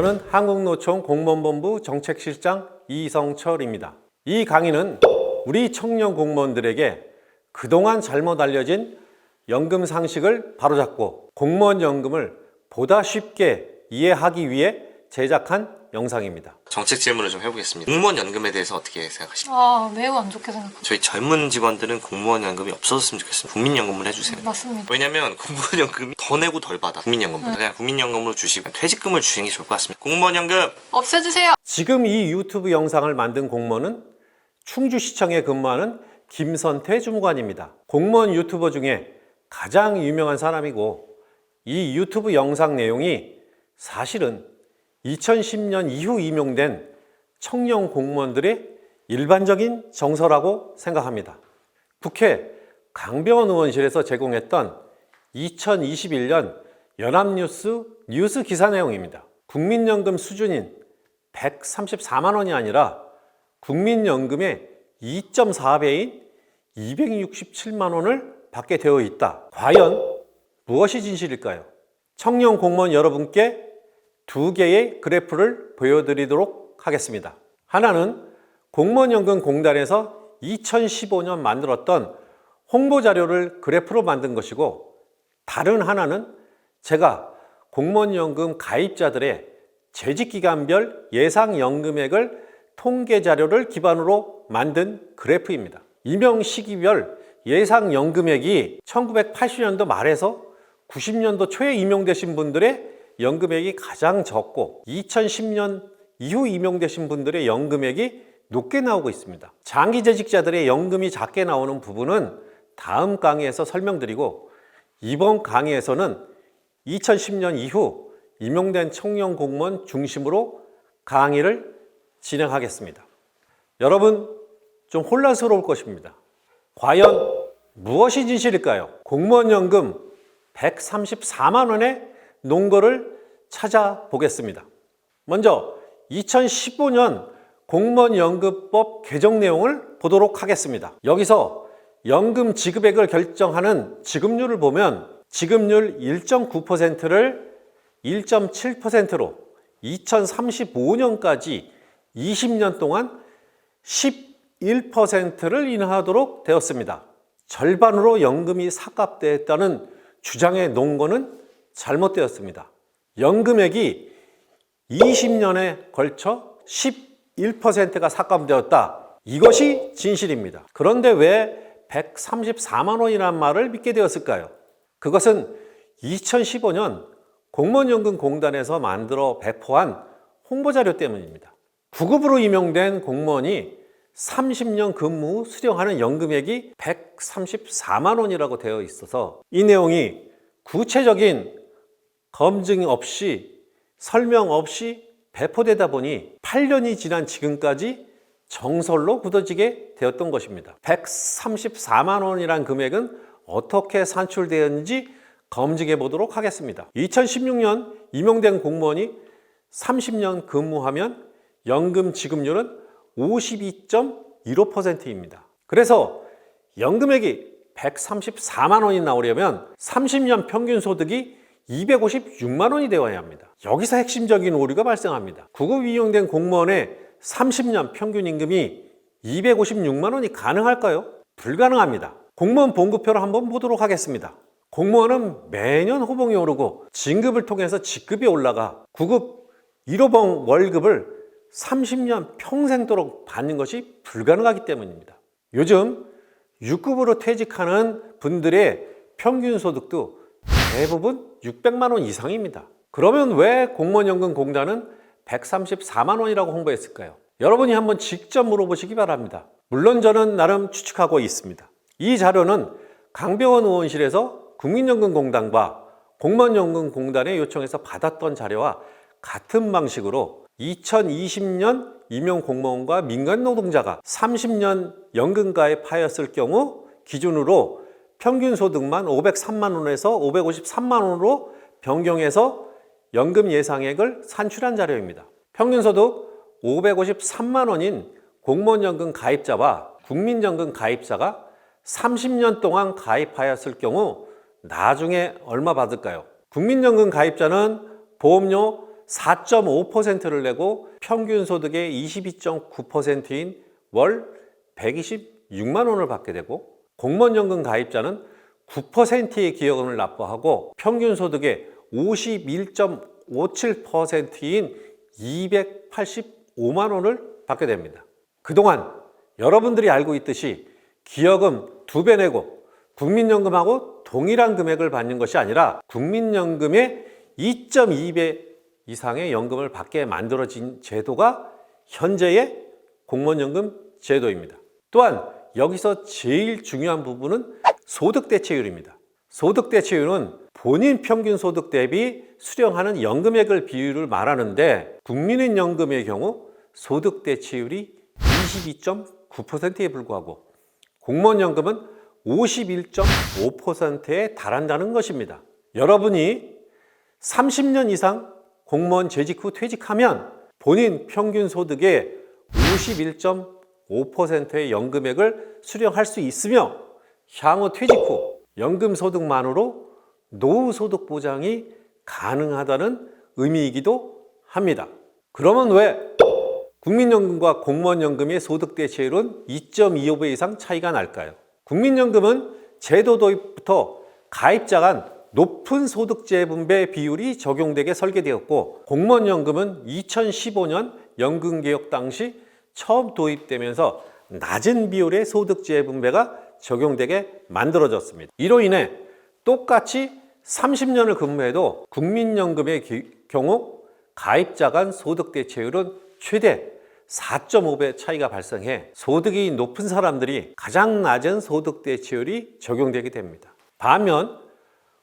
저는 한국노총 공무원본부 정책실장 이성철입니다. 이 강의는 우리 청년 공무원들에게 그동안 잘못 알려진 연금 상식을 바로잡고 공무원 연금을 보다 쉽게 이해하기 위해 제작한 영상입니다. 정책 질문을 좀 해보겠습니다. 공무원 연금에 대해서 어떻게 생각하십니까? 아 매우 안 좋게 생각합니다. 저희 젊은 직원들은 공무원 연금이 없어졌으면 좋겠습니다. 국민연금을 해주세요. 맞습니다. 왜냐면 공무원 연금이 더 내고 덜 받아. 국민연금보다 그냥 국민연금으로 주시고 퇴직금을 주시는 게 좋을 것 같습니다. 공무원 연금 없애주세요. 지금 이 유튜브 영상을 만든 공무원은 충주시청에 근무하는 김선태 주무관입니다. 공무원 유튜버 중에 가장 유명한 사람이고 이 유튜브 영상 내용이 사실은 2010년 이후 임용된 청년 공무원들의 일반적인 정서라고 생각합니다. 국회 강병원 의원실에서 제공했던 2021년 연합뉴스 뉴스 기사 내용입니다. 국민연금 수준인 134만 원이 아니라 국민연금의 2.4배인 267만 원을 받게 되어 있다. 과연 무엇이 진실일까요? 청년 공무원 여러분께 두 개의 그래프를 보여드리도록 하겠습니다. 하나는 공무원연금공단에서 2015년 만들었던 홍보 자료를 그래프로 만든 것이고 다른 하나는 제가 공무원연금 가입자들의 재직기간별 예상연금액을 통계 자료를 기반으로 만든 그래프입니다. 임용 시기별 예상연금액이 1980년도 말에서 90년도 초에 임용되신 분들의 연금액이 가장 적고 2010년 이후 임용되신 분들의 연금액이 높게 나오고 있습니다. 장기 재직자들의 연금이 작게 나오는 부분은 다음 강의에서 설명드리고 이번 강의에서는 2010년 이후 임용된 청년 공무원 중심으로 강의를 진행하겠습니다. 여러분 좀 혼란스러울 것입니다. 과연 무엇이 진실일까요? 공무원 연금 134만 원의 논거를 찾아보겠습니다. 먼저 2015년 공무원 연금법 개정 내용을 보도록 하겠습니다. 여기서 연금 지급액을 결정하는 지급률을 보면 지급률 1.9%를 1.7%로 2035년까지 20년 동안 11%를 인하하도록 되었습니다. 절반으로 연금이 삭감되었다는 주장의 논거는 잘못되었습니다. 연금액이 20년에 걸쳐 11%가 삭감되었다. 이것이 진실입니다. 그런데 왜 134만 원이라는 말을 믿게 되었을까요? 그것은 2015년 공무원연금공단에서 만들어 배포한 홍보자료 때문입니다. 9급으로 임용된 공무원이 30년 근무 후 수령하는 연금액이 134만 원이라고 되어 있어서 이 내용이 구체적인 검증 없이 설명 없이 배포되다 보니 8년이 지난 지금까지 정설로 굳어지게 되었던 것입니다. 134만 원이란 금액은 어떻게 산출되었는지 검증해 보도록 하겠습니다. 2016년 임용된 공무원이 30년 근무하면 연금 지급률은 52.15%입니다. 그래서 연금액이 134만 원이 나오려면 30년 평균 소득이 256만 원이 되어야 합니다. 여기서 핵심적인 오류가 발생합니다. 구급 이용된 공무원의 30년 평균 임금이 256만 원이 가능할까요? 불가능합니다. 공무원 봉급표를 한번 보도록 하겠습니다. 공무원은 매년 호봉이 오르고 진급을 통해서 직급이 올라가 구급 1호봉 월급을 30년 평생도록 받는 것이 불가능하기 때문입니다. 요즘 6급으로 퇴직하는 분들의 평균 소득도 대부분 600만 원 이상입니다. 그러면 왜 공무원연금공단은 134만 원이라고 홍보했을까요? 여러분이 한번 직접 물어보시기 바랍니다. 물론 저는 나름 추측하고 있습니다. 이 자료는 강병원 의원실에서 국민연금공단과 공무원연금공단에 요청해서 받았던 자료와 같은 방식으로 2020년 임용 공무원과 민간 노동자가 30년 연금 가입하였을 경우 기준으로 평균 소득만 503만 원에서 553만 원으로 변경해서 연금 예상액을 산출한 자료입니다. 평균 소득 553만 원인 공무원 연금 가입자와 국민연금 가입자가 30년 동안 가입하였을 경우 나중에 얼마 받을까요? 국민연금 가입자는 보험료 4.5%를 내고 평균 소득의 22.9%인 월 126만 원을 받게 되고 공무원연금 가입자는 9%의 기여금을 납부하고 평균 소득의 51.57%인 285만 원을 받게 됩니다. 그동안 여러분들이 알고 있듯이 기여금 두 배 내고 국민연금하고 동일한 금액을 받는 것이 아니라 국민연금의 2.2배 이상의 연금을 받게 만들어진 제도가 현재의 공무원연금 제도입니다. 또한 여기서 제일 중요한 부분은 소득 대체율입니다. 소득 대체율은 본인 평균 소득 대비 수령하는 연금액을 비율을 말하는데 국민연금의 경우 소득 대체율이 22.9%에 불과하고 공무원연금은 51.5%에 달한다는 것입니다. 여러분이 30년 이상 공무원 재직 후 퇴직하면 본인 평균 소득의 51.5%의 연금액을 수령할 수 있으며 향후 퇴직 후 연금 소득만으로 노후 소득 보장이 가능하다는 의미이기도 합니다. 그러면 왜 국민연금과 공무원연금의 소득 대체율은 2.25배 이상 차이가 날까요? 국민연금은 제도 도입부터 가입자 간 높은 소득 재 분배 비율이 적용되게 설계되었고 공무원연금은 2015년 연금개혁 당시 처음 도입되면서 낮은 비율의 소득재 분배가 적용되게 만들어졌습니다. 이로 인해 똑같이 30년을 근무해도 국민연금의 기- 경우 가입자 간 소득 대체율은 최대 4.5배 차이가 발생해 소득이 높은 사람들이 가장 낮은 소득 대체율이 적용되게 됩니다. 반면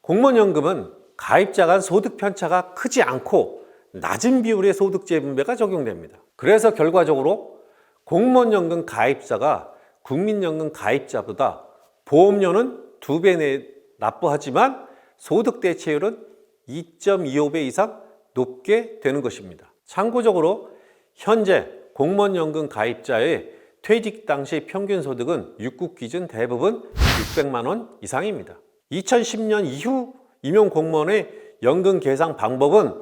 공무원연금은 가입자 간 소득 편차가 크지 않고 낮은 비율의 소득 재 분배가 적용됩니다. 그래서 결과적으로 공무원연금 가입자가 국민연금 가입자보다 보험료는 두 배 내 납부하지만 소득 대체율은 2.25배 이상 높게 되는 것입니다. 참고적으로 현재 공무원연금 가입자의 퇴직 당시 평균 소득은 육국 기준 대부분 600만 원 이상입니다. 2010년 이후 임용 공무원의 연금 계산 방법은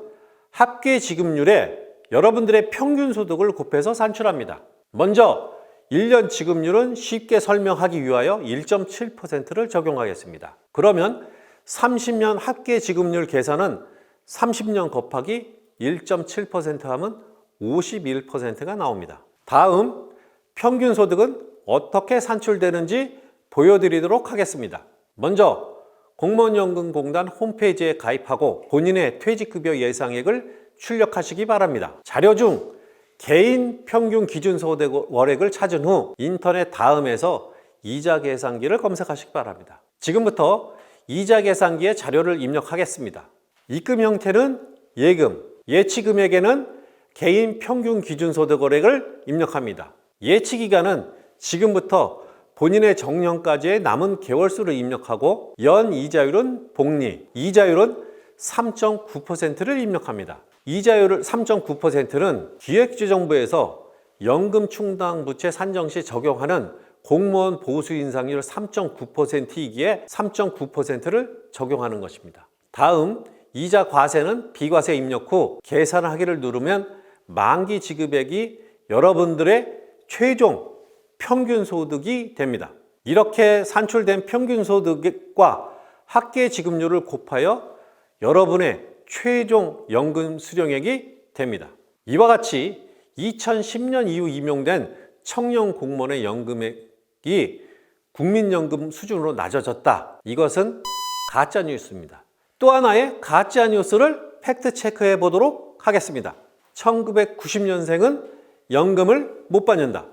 합계 지급률에 여러분들의 평균 소득을 곱해서 산출합니다. 먼저 1년 지급률은 쉽게 설명하기 위하여 1.7%를 적용하겠습니다. 그러면 30년 합계 지급률 계산은 30년 곱하기 1.7% 하면 51%가 나옵니다. 다음 평균 소득은 어떻게 산출되는지 보여드리도록 하겠습니다. 먼저 공무원연금공단 홈페이지에 가입하고 본인의 퇴직급여 예상액을 출력하시기 바랍니다. 자료 중 개인 평균 기준 소득 월액을 찾은 후 인터넷 다음에서 이자 계산기를 검색하시기 바랍니다. 지금부터 이자 계산기에 자료를 입력하겠습니다. 입금 형태는 예금, 예치 금액에는 개인 평균 기준 소득 월액을 입력합니다. 예치 기간은 지금부터 본인의 정년까지의 남은 개월수를 입력하고 연 이자율은 복리, 이자율은 3.9%를 입력합니다. 이자율을 3.9%는 기획재정부에서 연금 충당 부채 산정 시 적용하는 공무원 보수 인상률 3.9%이기에 3.9%를 적용하는 것입니다. 다음 이자 과세는 비과세 입력 후 계산하기를 누르면 만기 지급액이 여러분들의 최종 평균 소득이 됩니다. 이렇게 산출된 평균 소득과 합계 지급률을 곱하여 여러분의 최종 연금 수령액이 됩니다. 이와 같이 2010년 이후 임용된 청년 공무원의 연금액이 국민연금 수준으로 낮아졌다. 이것은 가짜 뉴스입니다. 또 하나의 가짜 뉴스를 팩트 체크해 보도록 하겠습니다. 1990년생은 연금을 못 받는다.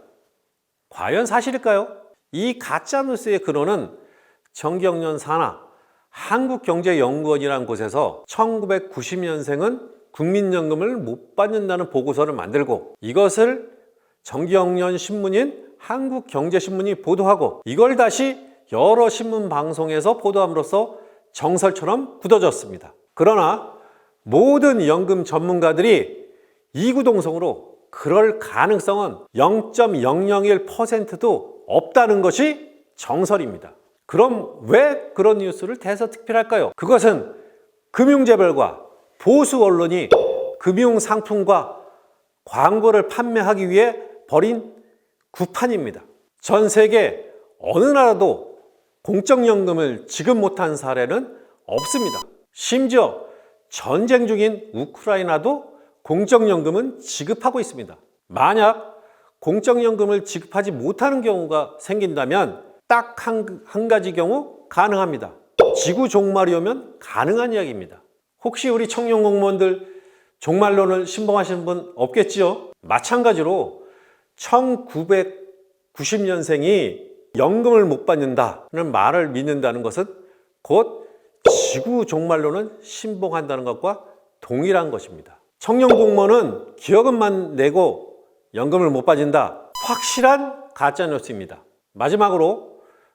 과연 사실일까요? 이 가짜 뉴스의 근원은 정경련 산하 한국경제연구원이라는 곳에서 1990년생은 국민연금을 못 받는다는 보고서를 만들고 이것을 정경련 신문인 한국경제신문이 보도하고 이걸 다시 여러 신문 방송에서 보도함으로써 정설처럼 굳어졌습니다. 그러나 모든 연금 전문가들이 이구동성으로 그럴 가능성은 0.001%도 없다는 것이 정설입니다. 그럼 왜 그런 뉴스를 대서특필할까요? 그것은 금융재벌과 보수 언론이 금융 상품과 광고를 판매하기 위해 벌인 구판입니다. 전 세계 어느 나라도 공적연금을 지급 못한 사례는 없습니다. 심지어 전쟁 중인 우크라이나도 공적연금은 지급하고 있습니다. 만약 공적연금을 지급하지 못하는 경우가 생긴다면 딱한 가지 경우 가능합니다. 지구 종말이 오면 가능한 이야기입니다. 혹시 우리 청년 공무원들 종말론을 신봉하시는 분 없겠지요? 마찬가지로 1990년생이 연금을 못 받는다는 말을 믿는다는 것은 곧 지구 종말론은 신봉한다는 것과 동일한 것입니다. 청년 공무원은 기여금만 내고 연금을 못 받는다. 확실한 가짜 뉴스입니다. 마지막으로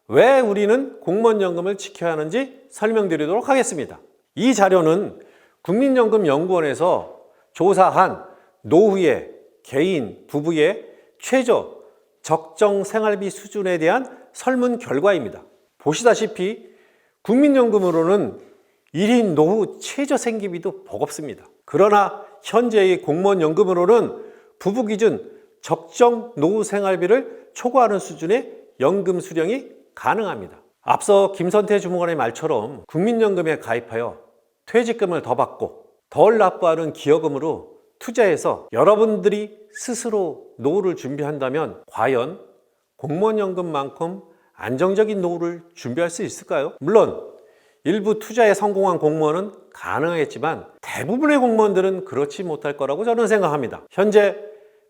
왜 우리는 공무원 연금을 지켜야 하는지 설명드리도록 하겠습니다. 이 자료는 국민연금연구원에서 조사한 노후의 개인, 부부의 최저 적정 생활비 수준에 대한 설문 결과입니다. 보시다시피 국민연금으로는 1인 노후 최저 생계비도 버겁습니다. 그러나 현재의 공무원 연금으로는 부부 기준 적정 노후 생활비를 초과하는 수준의 연금 수령이 가능합니다. 앞서 김선태 주무관의 말처럼 국민연금에 가입하여 퇴직금을 더 받고 덜 납부하는 기여금으로 투자해서 여러분들이 스스로 노후를 준비한다면 과연 공무원연금만큼 안정적인 노후를 준비할 수 있을까요? 물론 일부 투자에 성공한 공무원은 가능하겠지만 대부분의 공무원들은 그렇지 못할 거라고 저는 생각합니다. 현재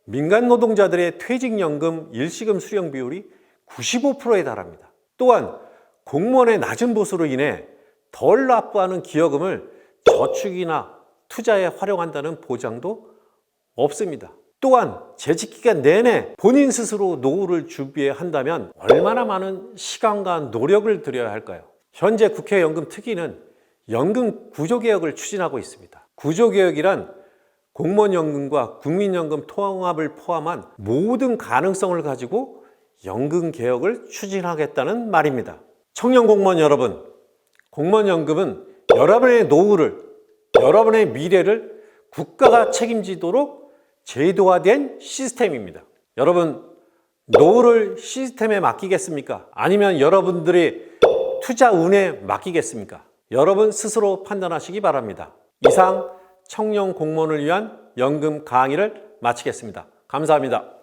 민간 노동자들의 퇴직연금 일시금 수령 비율이 95%에 달합니다. 또한 공무원의 낮은 보수로 인해 덜 납부하는 기여금을 저축이나 투자에 활용한다는 보장도 없습니다. 또한 재직 기간 내내 본인 스스로 노후를 준비해야 한다면 얼마나 많은 시간과 노력을 들여야 할까요? 현재 국회 연금 특위는 연금 구조개혁을 추진하고 있습니다. 구조개혁이란 공무원 연금과 국민연금 통합을 포함한 모든 가능성을 가지고 연금 개혁을 추진하겠다는 말입니다. 청년 공무원 여러분, 공무원 연금은 여러분의 노후를, 여러분의 미래를 국가가 책임지도록 제도화된 시스템입니다. 여러분, 노후를 시스템에 맡기겠습니까? 아니면 여러분들의 투자 운에 맡기겠습니까? 여러분 스스로 판단하시기 바랍니다. 이상 청년 공무원을 위한 연금 강의를 마치겠습니다. 감사합니다.